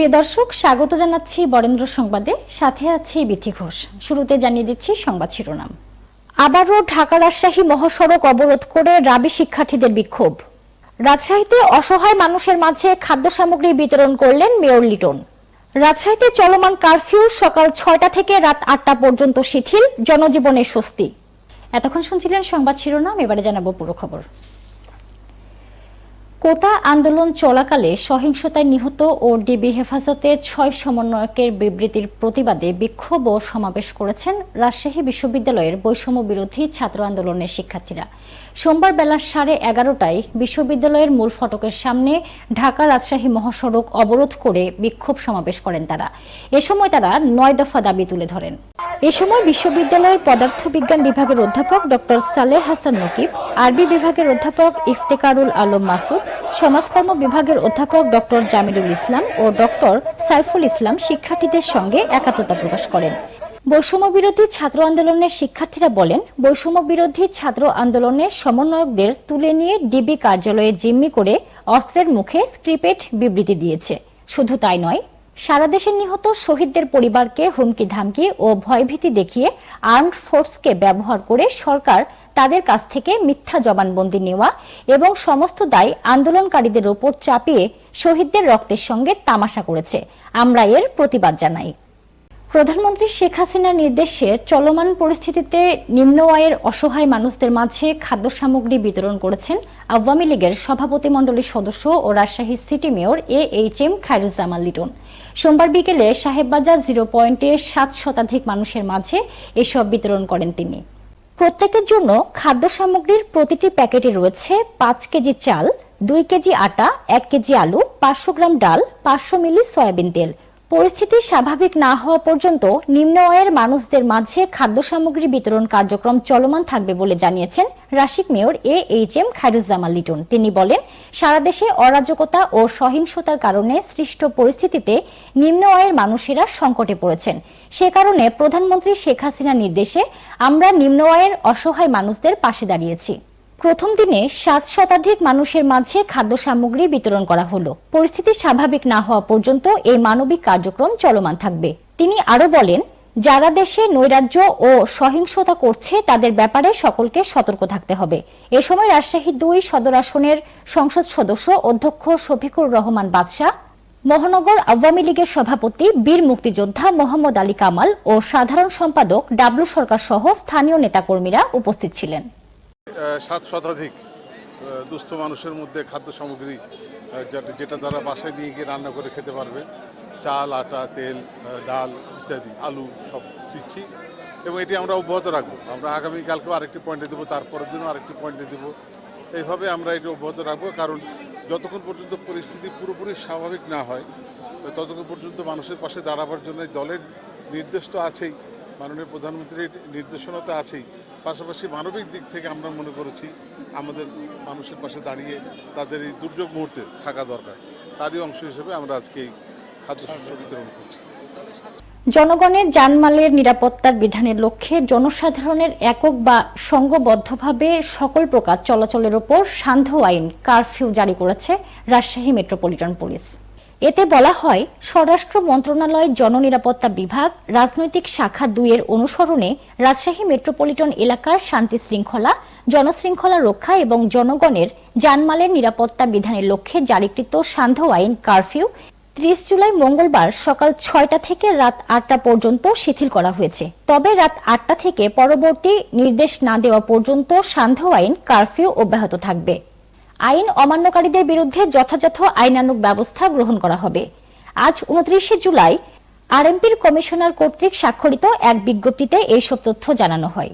প্রিয় দর্শক, স্বাগত জানাচ্ছি বরেন্দ্র সংবাদে। সাথে আছি বিথি ঘোষ। শুরুতে জানিয়ে দিচ্ছি সংবাদ শিরোনাম। আবারও ঢাকা রাজশাহী মহাসড়ক অবরোধ করে রাবি শিক্ষার্থীদের বিক্ষোভ। রাজশাহীতে অসহায় মানুষের মাঝে খাদ্য সামগ্রী বিতরণ করলেন মেয়র লিটন। রাজশাহীতে চলমান কারফিউ সকাল ছয়টা থেকে রাত আটটা পর্যন্ত শিথিল, জনজীবনের স্বস্তি। এতক্ষণ শুনছিলেন সংবাদ শিরোনাম, এবারে জানাব পুরো খবর। কোটা আন্দোলন চলাকালে সহিংসতায় নিহত ও ডিবি হেফাজতে ছয় সমন্বয়কের বিবৃতির প্রতিবাদে বিক্ষোভ ও সমাবেশ করেছেন রাজশাহী বিশ্ববিদ্যালয়ের বৈষম্য বিরোধী ছাত্র আন্দোলনের শিক্ষার্থীরা। সোমবার বেলা সাড়ে এগারোটায় বিশ্ববিদ্যালয়ের মূল ফটকের সামনে ঢাকা রাজশাহী মহাসড়ক অবরোধ করে বিক্ষোভ সমাবেশ করেন তারা। এ সময় তারা নয় দফা দাবি তুলে ধরেন। এ সময় বিশ্ববিদ্যালয়ের পদার্থবিজ্ঞান বিভাগের অধ্যাপক ডক্টর সালেহ হাসান নকিব, আরবি বিভাগের অধ্যাপক ইফতেকারুল আলম মাসুদ, সমাজকর্ম বিভাগের অধ্যাপক ডক্টর জামিলুল ইসলাম ও ডক্টর সাইফুল ইসলাম শিক্ষার্থীদের সঙ্গে একাত্মতা প্রকাশ করেন। বৈষম্য বিরোধী ছাত্র আন্দোলনের শিক্ষার্থীরা বলেন, বৈষম্য বিরোধী ছাত্র আন্দোলনের সমন্বয়কদের তুলে নিয়ে ডিবি কার্যালয়ে জিম্মি করে অস্ত্রের মুখে স্ক্রিপেট বিবৃতি দিয়েছে। শুধু তাই নয় সারা দেশে নিহত শহীদদের পরিবারকে হুমকি ধামকি ও ভয়ভীতি দেখিয়ে আর্মড ফোর্সকে ব্যবহার করে সরকার তাদের কাছ থেকে মিথ্যা জবানবন্দি নেওয়া এবং সমস্ত দায় আন্দোলনকারীদের ওপর চাপিয়ে শহীদদের রক্তের সঙ্গে তামাশা করেছে। আমরা এর প্রতিবাদ জানাই। প্রধানমন্ত্রী শেখ হাসিনার নির্দেশে চলমান পরিস্থিতিতে নিম্ন আয়ের অসহায় মানুষদের মাঝে খাদ্য সামগ্রী বিতরণ করেছেন আওয়ামী লীগের সভাপতিমণ্ডলীর সদস্য ও Rajshahi city mayor A H M Khairuzzaman Liton. সোমবার বিকেলে সাহেববাজার জিরো পয়েন্টে সাত শতাধিক মানুষের মাঝে এসব বিতরণ করেন তিনি। প্রত্যেকের জন্য খাদ্য সামগ্রীর প্রতিটি প্যাকেটে রয়েছে পাঁচ কেজি চাল, দুই কেজি আটা, এক কেজি আলু, পাঁচশো গ্রাম ডাল, পাঁচশো মিলি সয়াবিন তেল। পরিস্থিতি স্বাভাবিক না হওয়া পর্যন্ত নিম্ন আয়ের মানুষদের মাঝে খাদ্য সামগ্রী বিতরণ কার্যক্রম চলমান থাকবে বলে জানিয়েছেন Rasik mayor A H M Khairuzzaman Liton. তিনি বলেন, সারা দেশে অরাজকতা ও সহিংসতার কারণে সৃষ্ট পরিস্থিতিতে নিম্ন আয়ের মানুষেরা সংকটে পড়েছেন। সে কারণে প্রধানমন্ত্রী শেখ হাসিনার নির্দেশে আমরা নিম্ন আয়ের অসহায় মানুষদের পাশে দাঁড়িয়েছি। প্রথম দিনে সাত শতাধিক মানুষের মাঝে খাদ্য সামগ্রী বিতরণ করা হলো। পরিস্থিতি স্বাভাবিক না হওয়া পর্যন্ত এই মানবিক কার্যক্রম চলমান থাকবে। তিনি আরও বলেন যারা দেশে নৈরাজ্য ও সহিংসতা করছে, তাদের ব্যাপারে সকলকে সতর্ক থাকতে হবে। এ সময় রাজশাহী দুই সদর আসনের সংসদ সদস্য অধ্যক্ষ শফিকুর রহমান বাদশাহ, মহানগর আওয়ামী লীগের সভাপতি বীর মুক্তিযোদ্ধা মোহাম্মদ আলী কামাল ও সাধারণ সম্পাদক ডাবলু সরকার সহ স্থানীয় নেতাকর্মীরা উপস্থিত ছিলেন। সাত শতাধিক দুস্থ মানুষের মধ্যে খাদ্য সামগ্রী যেটা- তারা বাসায় নিয়ে গিয়ে রান্না করে খেতে পারবে। চাল, আটা, তেল ডাল ইত্যাদি, আলু সব দিচ্ছি এবং এটি আমরা অব্যাহত রাখব। আমরা আগামীকালকেও আরেকটি পয়েন্টে দেবো, তারপরের দিনও আরেকটি পয়েন্টে দেবো। এইভাবে আমরা এটি অব্যাহত রাখব, কারণ যতক্ষণ পর্যন্ত পরিস্থিতি পুরোপুরি স্বাভাবিক না হয়, ততক্ষণ পর্যন্ত মানুষের পাশে দাঁড়াবার জন্য দলের নির্দেশ তো আছেই, মাননীয় প্রধানমন্ত্রীর নির্দেশনা তো আছেই। পাশাপাশি মানবিক দিক থেকে আমরা মনে করেছি, আমাদের মানুষের পাশে দাঁড়িয়ে তাদের এই দুর্যোগ মুহূর্তে থাকা দরকার। তারই অংশ হিসেবে আমরা আজকে এই খাদ্যশস্য বিতরণ করছি। জনগণের জানমালের নিরাপত্তার বিধানের লক্ষ্যে জনসাধারণের একক বা সংঘবদ্ধভাবে সকল প্রকার চলাচলের ওপর সান্ধ্য আইন কারফিউ জারি করেছে রাজশাহী মেট্রোপলিটন পুলিশ। এতে বলা হয়, স্বরাষ্ট্র মন্ত্রণালয়ের জননিরাপত্তা বিভাগ রাজনৈতিক শাখা দুইয়ের অনুসরণে রাজশাহী মেট্রোপলিটন এলাকার শান্তি শৃঙ্খলা, জনশৃঙ্খলা রক্ষা এবং জনগণের জানমালের নিরাপত্তা বিধানের লক্ষ্যে জারিকৃত সান্ধ্য আইন কারফিউ ত্রিশ জুলাই মঙ্গলবার সকাল ছয়টা থেকে রাত আটটা পর্যন্ত শিথিল করা হয়েছে। তবে রাত আটটা থেকে পরবর্তী নির্দেশ না দেওয়া পর্যন্ত সান্ধ্য আইন কারফিউ অব্যাহত থাকবে। আইন অমান্যকারীদের বিরুদ্ধে যথাযথ আইনানুগ ব্যবস্থা গ্রহণ করা হবে। আজ উনত্রিশে জুলাই আরএমপির কমিশনার কর্তৃক স্বাক্ষরিত এক বিজ্ঞপ্তিতে এইসব তথ্য জানানো হয়।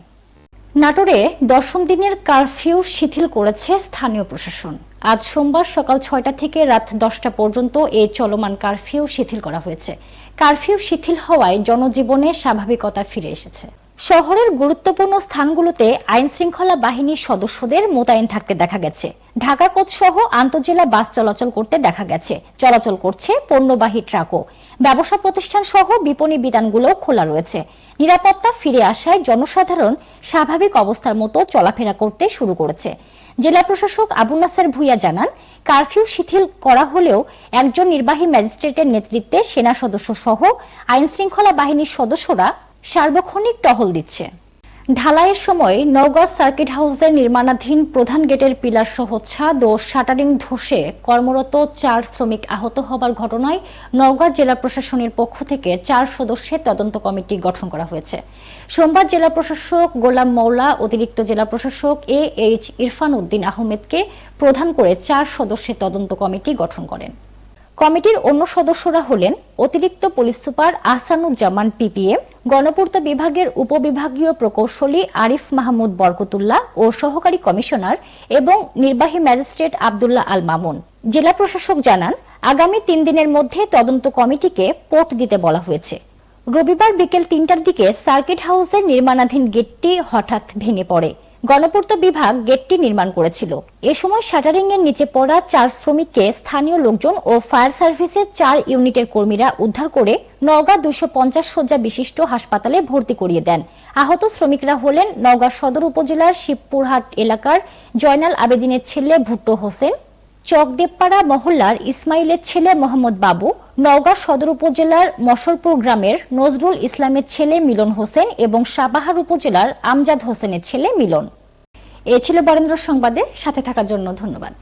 নাটোরে দশম দিনের কারফিউ শিথিল করেছে স্থানীয় প্রশাসন। আজ সোমবার সকাল ছয়টা থেকে রাত দশটা পর্যন্ত এ চলমান কারফিউ শিথিল করা হয়েছে। কারফিউ শিথিল হওয়ায় জনজীবনে স্বাভাবিকতা ফিরে এসেছে। শহরের গুরুত্বপূর্ণ স্থানগুলোতে আইন শৃঙ্খলা বাহিনীর সদস্যদের মোতায়েন থাকতে দেখা গেছে। ঢাকা কোচ সহ আন্তজেলা বাস চলাচল করতে দেখা গেছে। চলাচল করছে পণ্যবাহী ট্রাকও। ব্যবসা প্রতিষ্ঠান সহ বিপণী বিতানগুলোও খোলা রয়েছে। নিরাপত্তা ফিরে আসায় জনসাধারণ স্বাভাবিক অবস্থার মতো চলাফেরা করতে শুরু করেছে। জেলা প্রশাসক আবু নাসার ভুইয়া জানান, কারফিউ শিথিল করা হলেও একজন নির্বাহী ম্যাজিস্ট্রেটের নেতৃত্বে সেনা সদস্য সহ আইনশৃঙ্খলা বাহিনীর সদস্যরা সার্বক্ষণিক টহল দিচ্ছে। ঢালাইয়ের সময় নওগাঁ সার্কিট হাউসের নির্মাণাধীন প্রধান গেটের পিলার সহ ছাদ ও শাটারিং ধসে কর্মরত চার শ্রমিক আহত হবার ঘটনায় নওগাঁ জেলা প্রশাসনের পক্ষ থেকে চার সদস্যের তদন্ত কমিটি গঠন করা হয়েছে। সোমবার জেলা প্রশাসক গোলাম মৌলা অতিরিক্ত জেলা প্রশাসক এ এইচ ইরফান উদ্দিন আহমেদকে প্রধান করে চার সদস্যের তদন্ত কমিটি গঠন করেন। কমিটির অন্য সদস্যরা হলেন অতিরিক্ত পুলিশ সুপার আহসানুজ্জামান পিপিএম গণপূর্ত বিভাগের উপবিভাগীয় প্রকৌশলী আরিফ মাহমুদ বরকতুল্লাহ ও সহকারী কমিশনার এবং নির্বাহী ম্যাজিস্ট্রেট আবদুল্লাহ আল মামুন। জেলা প্রশাসক জানান, আগামী তিন দিনের মধ্যে তদন্ত কমিটিকে পোর্ট দিতে বলা হয়েছে। রবিবার বিকেল তিনটার দিকে সার্কিট হাউসের নির্মাণাধীন গেটটি হঠাৎ ভেঙে পড়ে। গণপূর্ত বিভাগ গেটটি নির্মাণ করেছিল। এ সময় শাটারিং এর নিচে পড়া চার শ্রমিককে স্থানীয় লোকজন ও ফায়ার সার্ভিসের চার ইউনিটের কর্মীরা উদ্ধার করে নওগাঁ দুশো পঞ্চাশ শয্যা বিশিষ্ট হাসপাতালে ভর্তি করিয়ে দেন। আহত শ্রমিকরা হলেন নওগাঁ সদর উপজেলার শিবপুরহাট এলাকার জয়নাল আবেদিনের ছেলে ভুট্টো হোসেন চকদেবপাড়া মহল্লার ইসমাইলের ছেলে মোহাম্মদ বাবু, নওগাঁ সদর উপজেলার মশরপুর গ্রামের নজরুল ইসলামের ছেলে মিলন হোসেন এবং সাবাহার উপজেলার আমজাদ হোসেনের ছেলে মিলন। এ ছিল বরেন্দ্র সংবাদে, সাথে থাকার জন্য ধন্যবাদ।